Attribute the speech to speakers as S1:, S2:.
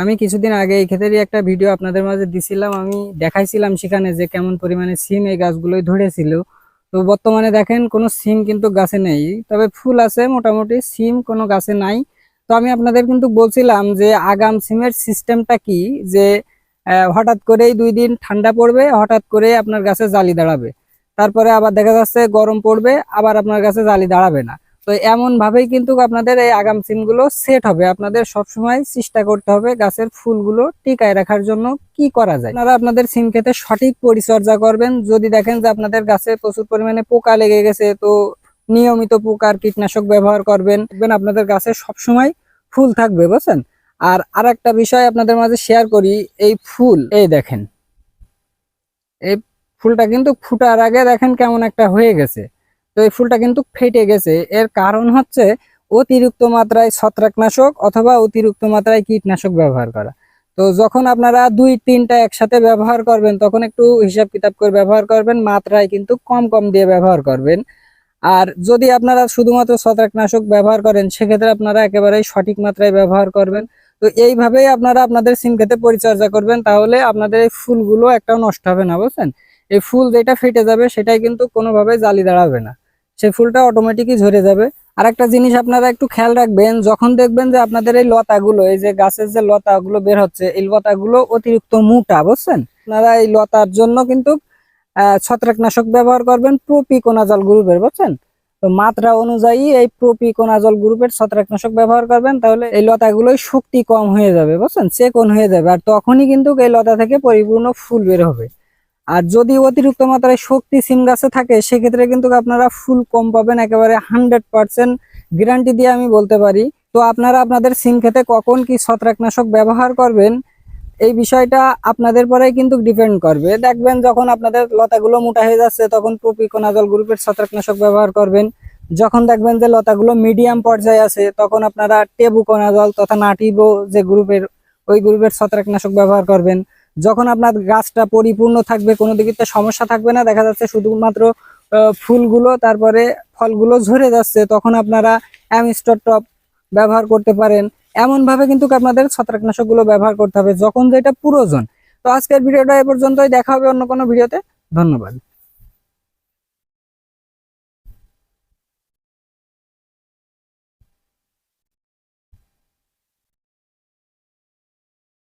S1: আমি কিছুদিন আগে এই ক্ষেত্রেই একটা ভিডিও আপনাদের মাঝে দিছিলাম, আমি দেখাইছিলাম সেখানে যে কেমন পরিমাণে সিম এই গাছগুলোই ধরেছিল। তো বর্তমানে দেখেন কোনো সিম কিন্তু গাছে নেই, তবে ফুল আছে মোটামুটি, সিম কোনো গাছে নাই। তো আমি আপনাদের কিন্তু বলছিলাম যে আগাম সিমের সিস্টেমটা কি, যে হঠাৎ করেই দুই দিন ঠান্ডা পড়বে, হঠাৎ করে আপনার গাছে জালি দাঁড়াবে। তারপরে আবার দেখা যাচ্ছে গরম পড়বে, আবার আপনার গাছে জালি দাঁড়াবে না। তো এমন ভাবেই কিন্তু আপনাদের এই আগাম সিমগুলো সেট হবে। আপনাদের সবসময় চেষ্টা করতে হবে গাছের ফুলগুলো টিকায় রাখার জন্য কি করা যায়। আপনারা আপনাদের সিম ক্ষেতে সঠিক পরিচর্যা করবেন। যদি দেখেন যে আপনাদের গাছে প্রচুর পরিমাণে পোকা লেগে গেছে, তো নিয়মিত পোকার কীটনাশক ব্যবহার করবেন। দেখবেন আপনাদের গাছে সবসময় ফুল থাকবে, বুঝছেন? আর আর একটা বিষয় আপনাদের মাঝে শেয়ার করি, এই ফুল, এই দেখেন। এই ফুলটা কিন্তু ফুটার আগে দেখেন কেমন একটা হয়ে গেছে। তো এই ফুলটা কিন্তু ফেটে গেছে। এর কারণ হচ্ছে অতিরিক্ত মাত্রায় ছত্রাকনাশক অথবা অতিরিক্ত মাত্রায় কীটনাশক ব্যবহার করা। তো যখন আপনারা দুই, তিনটা একসাথে ব্যবহার করবেন, তখন একটু হিসাব কিতাব করে ব্যবহার করবেন, মাত্রায় কিন্তু কম কম দিয়ে ব্যবহার করবেন। আর যদি আপনারা শুধুমাত্র ছত্রাকনাশক ব্যবহার করেন, সেক্ষেত্রে আপনারা একেবারেই সঠিক মাত্রায় ব্যবহার করবেন। তো এইভাবেই আপনারা আপনাদের সিম খেতে পরিচর্যা করবেন, তাহলে আপনাদের এই ফুলগুলো একটাও নষ্ট হবে না, বুঝছেন? এই ফুল যেটা ফেটে যাবে, সেটাই কিন্তু কোনোভাবে জালি দাঁড়াবে না। সেই ফুলটা অটোমেটিকই ঝরে যাবে। আর একটা জিনিস আপনারা একটু খেয়াল রাখবেন, যখন দেখবেন যে আপনাদের এই লতাগুলো, এই যে গাছের যে লতাগুলো বের হচ্ছে, এই লতাগুলো অতিরিক্ত মোটা, বুঝছেন? আপনারা এই লতার জন্য কিন্তু ছত্রাকনাশক ব্যবহার করবেন, প্রোপিকোনাজল গ্রুপের, বুঝছেন? তো মাত্রা অনুযায়ী এই প্রোপিকোনাজল গ্রুপের ছত্রাকনাশক ব্যবহার করবেন, তাহলে এই লতাগুলোই শক্তি কম হয়ে যাবে, বুঝছেন? চেকন হয়ে যাবে, আর তখনই কিন্তু এই লতা থেকে পরিপূর্ণ ফুল বের হবে। আর যদি অতিরিক্ত মাত্রায় শক্তি সিম গাছে থাকে, সেক্ষেত্রে কিন্তু আপনারা ফুল কম পাবেন, একেবারে হান্ড্রেড পার্সেন্ট গ্যারান্টি দিয়ে আমি বলতে পারি। তো আপনারা আপনাদের সিম খেতে কখন কি ছত্রাকনাশক ব্যবহার করবেন, এই বিষয়টা আপনাদের পরেই কিন্তু ডিপেন্ড করবে। দেখবেন যখন আপনাদের লতাগুলো মোটা হয়ে যাচ্ছে, তখন প্রপিকোনাজল গ্রুপের ছত্রাকনাশক ব্যবহার করবেন। যখন দেখবেন যে লতাগুলো মিডিয়াম পর্যায়ে আছে, তখন আপনারা টেবুকোনাজল তথা নাটিবো যে গ্রুপের, ওই গ্রুপের ছত্রাকনাশক ব্যবহার করবেন। যখন আপনার গাছটা পরিপূর্ণ থাকবে, কোনো দিকে সমস্যা থাকবে না, দেখা যাচ্ছে শুধুমাত্র ফুলগুলো, তারপরে ফলগুলো ঝরে যাচ্ছে, তখন আপনারা অ্যামিস্টর টপ ব্যবহার করতে পারেন। এমনভাবে কিন্তু আপনাদের ছত্রাকনাশকগুলো ব্যবহার করতে হবে, যখন যেটা প্রয়োজন। তো আজকের ভিডিওটা এ পর্যন্তই, দেখা হবে অন্য কোনো ভিডিওতে। ধন্যবাদ।